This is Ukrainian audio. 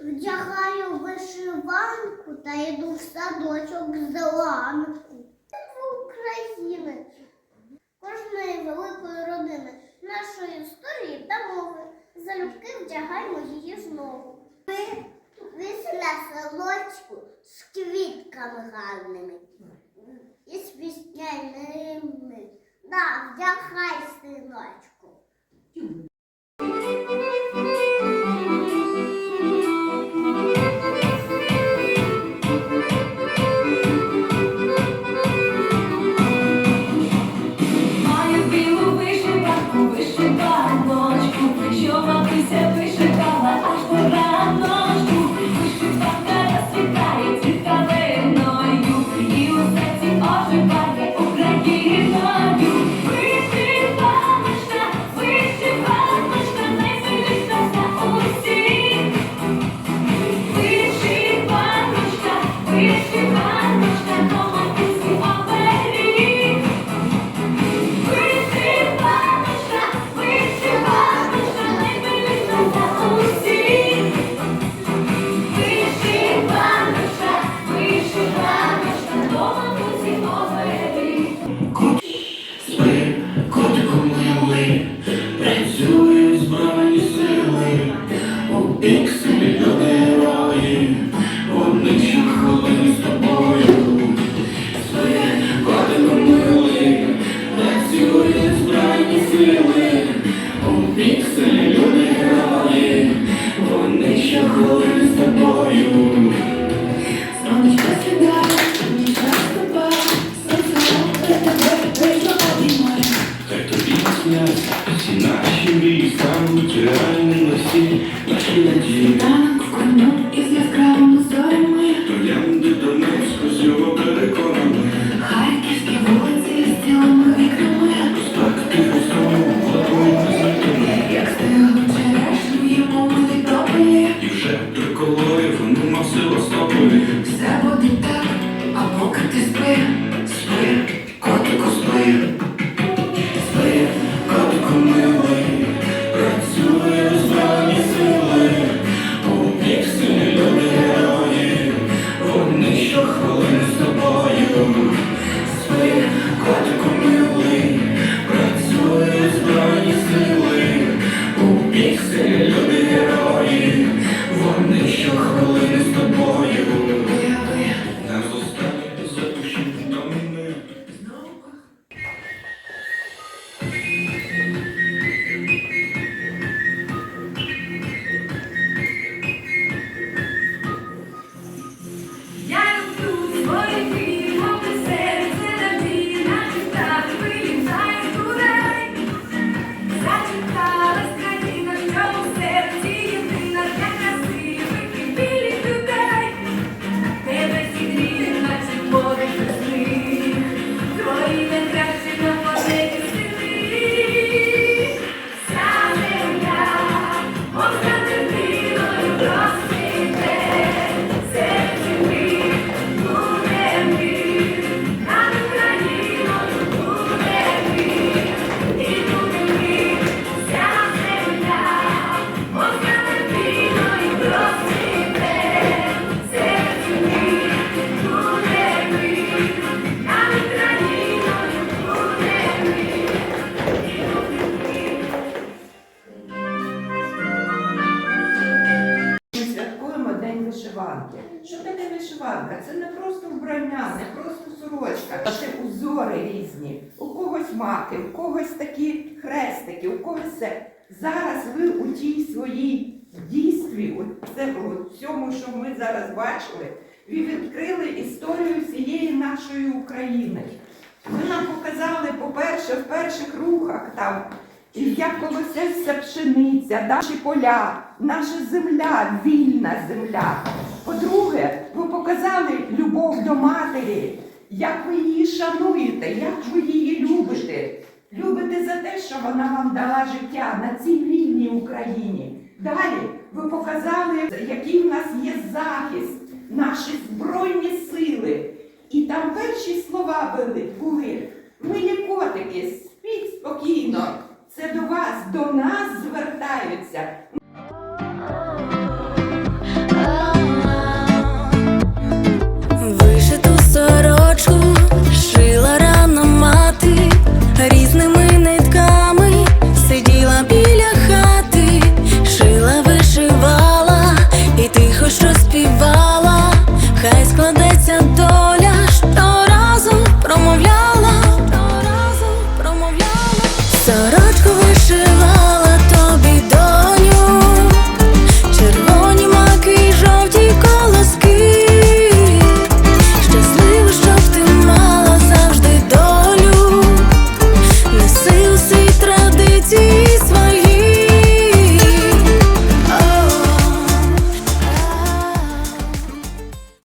вдягаю вишиванку та йду в садочок зеленку. В Українець кожної великої родини, нашої історії та мови. Залюбки вдягаємо її знову. Ми на селочку з квітками гарними і з пісняними. Да, вдягай, синочку. 啊。Вишиванки. Що таке вишиванка? Це не просто вбрання, не просто сорочка. Це узори різні. У когось маки, у когось такі хрестики, у когось все. Зараз ви у тій своїй дійстві, у це- у цьому, що ми зараз бачили, ви відкрили історію всієї нашої України. Ви нам показали, по-перше, в перших рухах там, і як колосяться пшениця, наші поля, наша земля, вільна земля. По-друге, ви показали любов до матері, як ви її шануєте, як ви її любите. Любите за те, що вона вам дала життя на цій вільній Україні. Далі ви показали, який в нас є захист, наші збройні сили. І там перші слова були, були милі котики, спіть спокійно. Це до вас, до нас звертаються.